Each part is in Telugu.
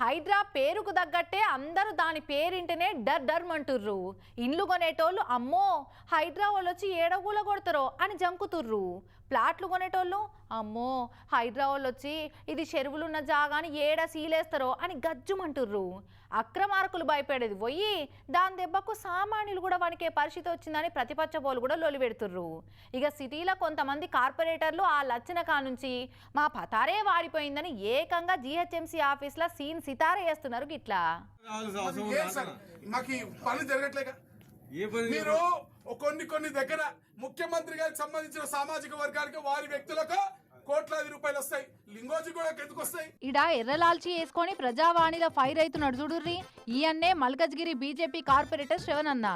హైడ్రా పేరుకు తగ్గట్టే అందరూ దాని పేరింటనే డర్ డర్ అంటుర్రు ఇండ్లు కొనేటోళ్ళు అమ్మో హైడ్రా వాళ్ళు వచ్చి ఏడగూల కొడతారో అని జంకుతుర్రు. ప్లాట్లు కొనేటోళ్ళు? అమ్మో వాళ్ళు వచ్చి ఇది చెరువులున్న జాగాని ఏడ సీలేస్తారో అని గజ్జుమంటుర్రు. అక్రమార్కులు భయపడేది. పోయి దాని దెబ్బకు సామాన్యులు కూడా వణికే పరిస్థితి వచ్చిందని ప్రతిపక్ష పోలు కూడా లొలి పెడుతుర్రు. ఇక సిటీలో కొంతమంది కార్పొరేటర్లు ఆ లచ్చన కానుంచి మా పతారే వాడిపోయిందని ఏకంగా జీహెచ్ఎంసీ ఆఫీస్లో సీన్ సితారే వేస్తున్నారు గిట్లా. మాకు ఈ పనులు జరగట్లేక పని మీరు కొన్ని కొన్ని దగ్గర ముఖ్యమంత్రి గారికి సంబంధించిన సామాజిక వర్గానికి వారి వ్యక్తులకు కోట్లాది రూపాయలు వస్తాయి. లింగోజీ కూడా ఎందుకు వస్తాయి. ఇడ ఎర్రలాల్చి వేసుకొని ప్రజావాణిలో ఫైర్ అవుతున్నాడు చూడుర్రి. ఈయన్నే మల్కజ్గిరి బీజేపీ కార్పొరేటర్ శ్రవణ్ అన్న.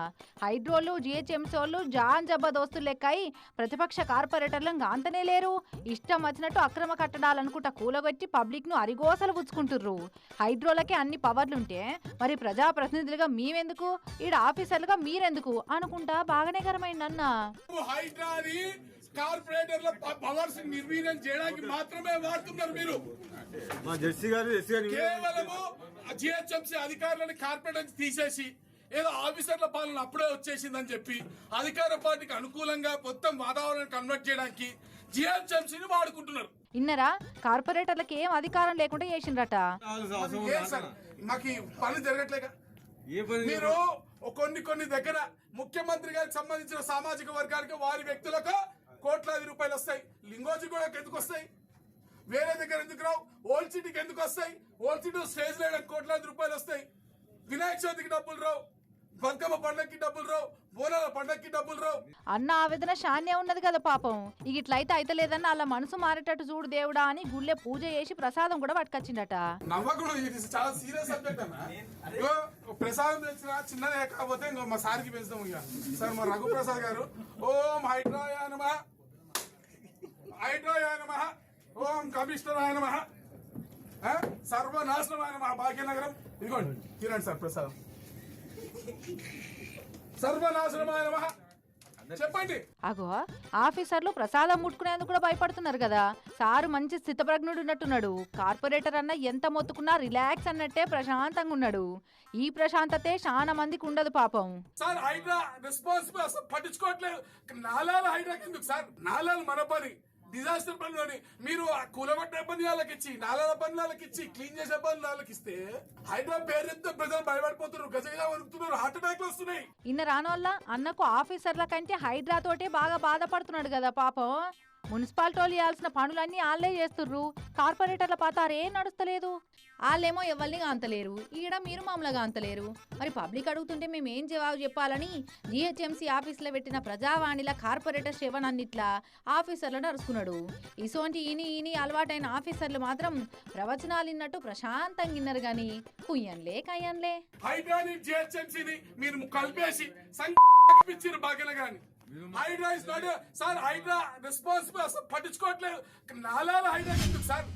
హైడ్రోలు జిహెచ్ఎంసీ వాళ్ళు జాన్ జబ్బా దోస్తులు లెక్కయి. ప్రతిపక్ష కార్పొరేటర్లు అంతనే లేరు. ఇష్టం వచ్చినట్టు అక్రమ కట్టడాలనుకుంటా కూలగొట్టి పబ్లిక్ను అరిగోసలు పుచ్చుకుంటుర్రు. హైడ్రోలకే అన్ని పవర్లుంటే మరి ప్రజాప్రతినిధులుగా మేమెందుకు? ఈడ ఆఫీసర్లుగా మీరెందుకు? అనుకుంటా బాగానే గరమైందన్న హైడ్రాని కార్పొరేటర్ల పవర్స్ నిర్వీర్యం చేయడానికి మాత్రమే వాడుతున్నారు మీరు. కేవలము జిహెచ్ఎంసీ అధికారులను కార్పొరేటర్ తీసేసి ఏదో ఆఫీసర్ల పాలన అప్పుడే వచ్చేసిందని చెప్పి అధికార పార్టీకి అనుకూలంగా మొత్తం వాతావరణం కన్వర్ట్ చేయడానికి జిహెచ్ఎంసీని వాడుకుంటున్నారు. ఇన్నరా? కార్పొరేటర్లకు ఏం అధికారం లేకుండా చేసిండ్రట? మాకు ఈ పనులు జరగట్లేక. ఏ పని మీరు కొన్ని కొన్ని దగ్గర ముఖ్యమంత్రి గారికి సంబంధించిన సామాజిక వర్గానికి వారి వ్యక్తులకు కోట్లాది రూపాయలు వస్తాయి. లింగోజీ కూడా ఎందుకు వస్తాయి? వేరే దగ్గర ఎందుకు రావు? ఓల్డ్ సిటీకి ఎందుకు వస్తాయి? ఓల్డ్ సిటీ స్టేజ్ వేయడానికి కోట్లాది రూపాయలు వస్తాయి. వినాయక చవితికి డబ్బులు రావు. బతుకమ్మ పండగకి డబ్బులు రావు బోనాల పండగకి డబ్బులు రావు. అన్న ఆవేదన శాన్నే ఉన్నది కదా పాపం. ఇక ఇట్లయితే అయితే లేదన్న అలా మనసు మారేటట్టు చూడు దేవుడా అని గుళ్ళే పూజ చేసి ప్రసాదం కూడా పట్టుకొచ్చిండట. ఇది చాలా సీరియస్ సబ్జెక్ట్ అన్న. ఇగో ప్రసాదం తెచ్చిన చిన్నదే కాకపోతే ఇంకో మా సార్కి పెంచుదాం ఇక. సార్ మా రఘుప్రసాద్ గారు ఓం హైడ్రాయ నమ. హైడ్రాయ నమ. ఓం కమిషనరాయ నమ. సర్వనాశనమాయ నమ భాగ్యనగరం ఇదిగోండి తినండి సార్ ప్రసాదం. సర్వనాశనమాయ నమ చెప్పండి. అగో ఆఫీసర్లు ప్రసాదం ముట్టుకునేందుకు కూడా భయపడుతున్నారు కదా. సారు మంచి స్థితప్రజ్ఞుడు ఉన్నట్టున్నాడు. కార్పొరేటర్ అన్న ఎంత మొత్తుకున్నా రిలాక్స్ అన్నట్టే ప్రశాంతంగా ఉన్నాడు. ఈ ప్రశాంతతే చాలా మందికి ఉండదు పాపం. సార్ హైడ్రా పట్టించుకోవట్లేదు. నాలాలు ఎందుకు సార్? నాలాలు మన పని. డిజాస్టర్ పనులని మీరు ఆ కూలగొట్టే పని వాళ్ళకి ఇచ్చి నాలాల పని వాళ్ళకి ఇచ్చి క్లీన్ చేసే పనులు వాళ్ళకి ఇస్తే హైదరాబాద్ పేరెంతో ప్రజలు భయపడిపోతున్నారు. గజగా వణుకుతున్నారు. హార్ట్ అటాక్ వస్తున్నాయి. ఇన్న రానోళ్ళ అన్నకు ఆఫీసర్ల కంటే హైదరా తోటే బాగా బాధపడుతున్నాడు కదా పాపం. మున్సిపాలిటీ ఇవ్వాల్సిన పనులన్నీ వాళ్ళే చేస్తుర్రు. కార్పొరేటర్ల పాతారేం నడుస్తలేదు. వాళ్ళేమో ఎవరిని అంతలేరు ఈడ మీరు మామూలుగా అంతలేరు మరి పబ్లిక్ అడుగుతుంటే మేము ఏం జవాబు చెప్పాలని జిహెచ్ఎంసీ ఆఫీసులో పెట్టిన ప్రజావాణిల కార్పొరేటర్ శివన్ అన్నిట్లా ఆఫీసర్లను అరుచుకున్నాడు ఇసోంటి ఈని ఈని అలవాటైన ఆఫీసర్లు మాత్రం ప్రవచనాలు ఇన్నట్టు ప్రశాంతంగా విన్నారు గాని కుయ్యన్లే కయ్యన్లే. హైడ్రాని మీరు కలిపేసి Hydra is not sir Hydra responsible అసలు పట్టించుకోవట్లేదు. నాలా హైడ్రా ఎందుకు సార్